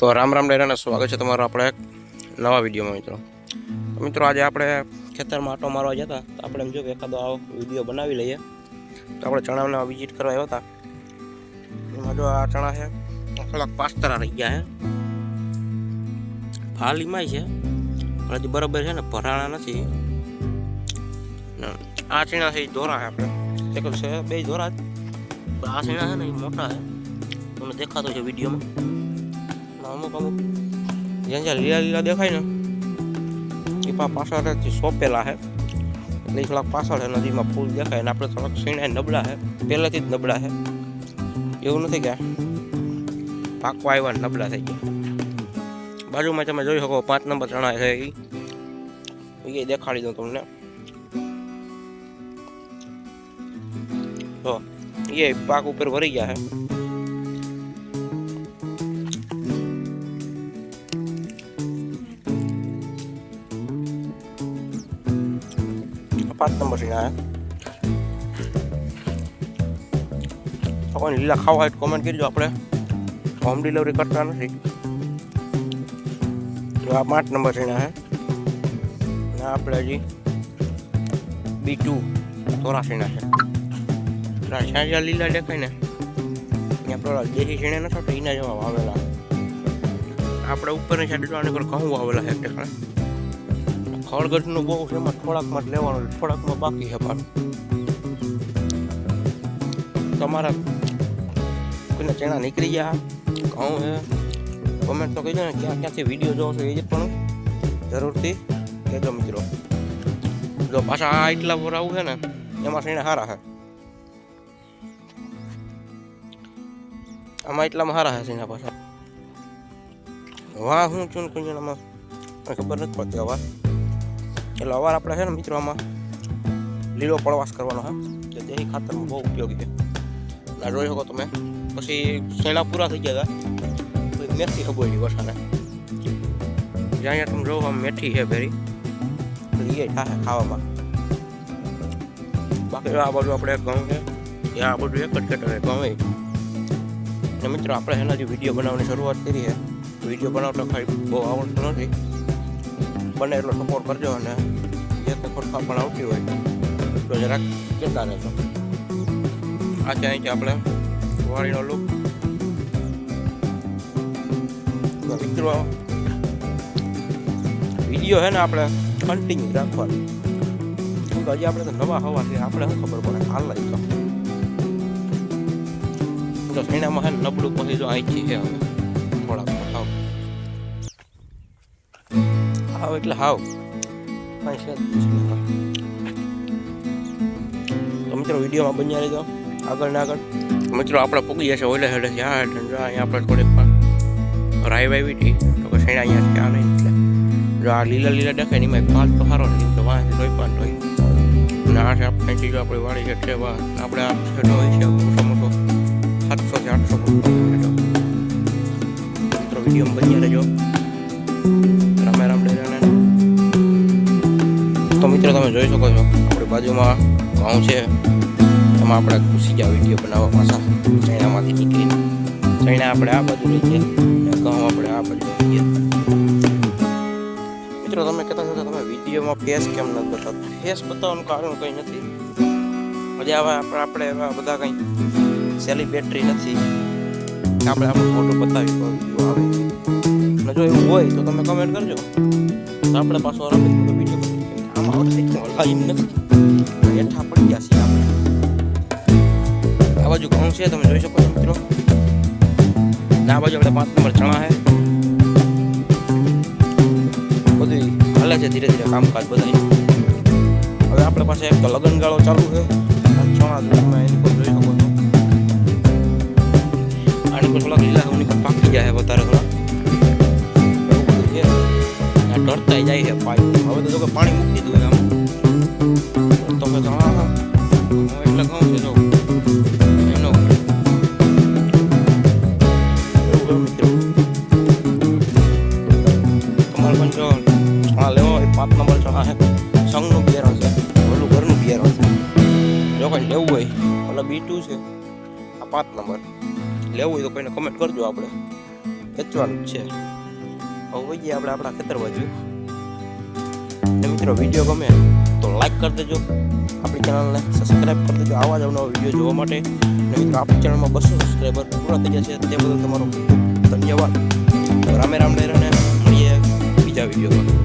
તો રામ રામ ડેરાને સ્વાગત છે તમારું આપણે એક નવા વિડીયોમાં મિત્રો. તો મિત્રો આજે આપણે ખેતરમાં આટો મારવા જતા તો આપણે એમ જો કે એકાદો આવો વીડિયો બનાવી લઈએ. તો આપણે ચણાને વિઝિટ કરવા આવ્યા હતા. એમાં જો આ ચણા છે થોડાક પાસ્તરા રહી ગયા છે. ફાલીમાં છે પણ હજી બરાબર છે ને ભરાણા નથી. આ ચણા છે એ ધોરા છે આપણે. એક છે બે ધોરા આ ચીણા છે ને એ મોટા છે. તમને દેખાતો છે વિડીયોમાં. અમુક અમુક જ્યાં જ્યાં લીલા લીલા દેખાય ને એ પા પાછળથી સોંપેલા છે એટલે એ થોડાક પાછળ છે નદીમાં ફૂલ દેખાય ને આપણે થોડાક સીણા નબળા છે પહેલેથી જ નબળા છે એવું નથી કે પાકવા આવ્યા ને નબળા થઈ ગયા. બાજુમાં તમે જોઈ શકો પાંચ નંબર ચણા છે એ એ દેખાડી દઉં તમને. તો એ પાક ઉપર વરી ગયા છે પાંચ નંબર આ કોઈ લીલા ખાવા હોય કોમેન્ટ કરજો આપણે હોમ ડિલિવરી કરતા નથી તો આ પાંચ નંબર છે આ ને આપણે હજી બી ટુ ચોરાસીના છે જ્યાં જ્યાં લીલા દેખાય ને ત્યાં પેલા દેશી છીણે નથી એના જેવા વાવેલા આપણે ઉપરની સાઈડ જોવાની પર ઘઉં વાવેલા છે એટલે ખળગઢનું બહુ છે એમાં થોડાકમાં જ લેવાનું થોડાકમાં બાકી છે પણ તમારા કોઈને ચણા નીકળી ગયા? ઘઉં છે. કોમેન્ટ તો કહીજો ને, ક્યાં, ક્યાંથી વીડિયો જોવો છો એ પણ જરૂરથી કહેજો મિત્રો. જો પાછા આ એટલા આવું છે ને, એમાં સીણે સારા છે? આમાં એટલામાં સારા છે એના પાછા? વાહ, હું છું કુંજણામાં ખબર નથી પડતી અવાર એટલે અવાર આપણે છે ને મિત્રો આમાં લીલો પ્રવાસ કરવાનો છે. કે દેહી ખાતરમાં બહુ ઉપયોગી છે. આ જોઈ શકો તમે. પછી શેણા પૂરા થઈ ગયા હતા? પછી મેથી ખબોઈ વસાને. જ્યાં જ્યાં તમે જોવો આમ મેથી છે ભેરી. તો એ થાય ખાવામાં. બાકી આ બાજુ આપણે ઘઉં છે. એ આ બધું એક જ ખેતર છે ઘઉં એ. ને મિત્રો આપણે એના જે વીડિયો બનાવવાની શરૂઆત કરી છે. વીડિયો બનાવતા ખાલી બહુ આવડતું નથી. બને એટલો સપોર્ટ કરજો અને જે ખોટખા પણ આવતી હોય તો જરાક જતા રહેજો. આ છે અહીં આપણે વાળીનો લુક તો મિત્રો વીડિયો છે ને આપણે કન્ટિન્યુ રાખવાનો. હજી આપણે તો નવા હોવાથી આપણે શું ખબર પડે, હાલ લઈ તો તો છે નબળું પછી જો અહીંથી છે હવે. હાવ એટલે હાવ. કાંઈ છે તો મિત્રો વિડીયોમાં બન્યા રહેજો. આગળ ને આગળ. મિત્રો આપણે પૂગી જશે ઓલે હેડે છે. જો અહીંયા આપણે થોડીક રાઈ વાવી હતી. તો કે શેણા અહીંયા છે આ નહીં એટલે જો આ લીલા લીલા દેખાય ને એમાં પાલ તો સારો નથી. તો વાહ તોય પણ તોય ના છે આપણે ચીજો આપણી વાળી છે છે વા આપણે આ છેડો હોય છે મોટો મોટો સાતસો થી આઠસો મિત્રો વીડિયો બન્યા રહેજો. મિત્રો તમે જોઈ શકો છો. આપણી બાજુમાં ઘઉં છે. એમાં આપણે ઘૂસી ગયા વીડિયો બનાવવા પાછા ચણામાંથી નીકળીને. ચણા આપણે આ બાજુ લઈ જઈએ અને આપણે આ બાજુ લઈ જઈએ મિત્રો, તમે કહેતા છો કે તમે વિડીયોમાં ફેસ કેમ નથી બતાવતા ફેસ બતાવવાનું કારણ કંઈ નથી. હજી આવા આપણે આપણે એવા બધા કંઈ સેલિબ્રેટરી નથી. આપણે આપણો ફોટો બતાવી આવે. જો એવું હોય તો તમે કમેન્ટ કરજો. આપણે પાછો રમી તો વીડિયો બનાવીએ. આમાં આવડે છે લાઈન નથી હેઠા પડી ગયા છીએ આપણે આ બાજુ ઘઉં છે તમે જોઈ શકો છો મિત્રો ને આ બાજુ આપણે પાંચ નંબર ચણા છે બધું હાલે છે ધીરે ધીરે કામકાજ બધા હવે આપણે પાસે એક લગન ગાળો ચાલુ છે આ ચણા તમે એની પર જોઈ શકો છો આની પર થોડાક લીલા એની પર પાકી જાય છે વધારે થોડા આ જાય છે પાઇપ હવે તો કે પાણી મૂકી દીધું આમ તમે ચણા એટલે કહું છે, જો. પણ પાંચ નંબર ચણા છે સંઘનું બિયારણ છે. ઓલું ઘરનું બિયારણ છે. જો કંઈ લેવું હોય, ઓલા બી છે, આ પાંચ નંબર. લેવું હોય તો કોઈને કમેન્ટ કરજો આપણે. વેચવાનું છે. હવે વહીએ આપણે આપણા ખેતર બાજુ. મિત્રો વીડિયો ગમે તો લાઈક કરી દેજો. આપણી ચેનલને સબસ્ક્રાઈબ કરી દેજો. આવા જ અવનવા વીડિયો જોવા માટે. અને મિત્રો, આપણી ચેનલમાં બસો સબસ્ક્રાઈબર પૂરા થઈ ગયા છે તે બદલ તમારો ધન્યવાદ. રામે રામ ડેરાને મળીએ બીજા વિડીયોમાં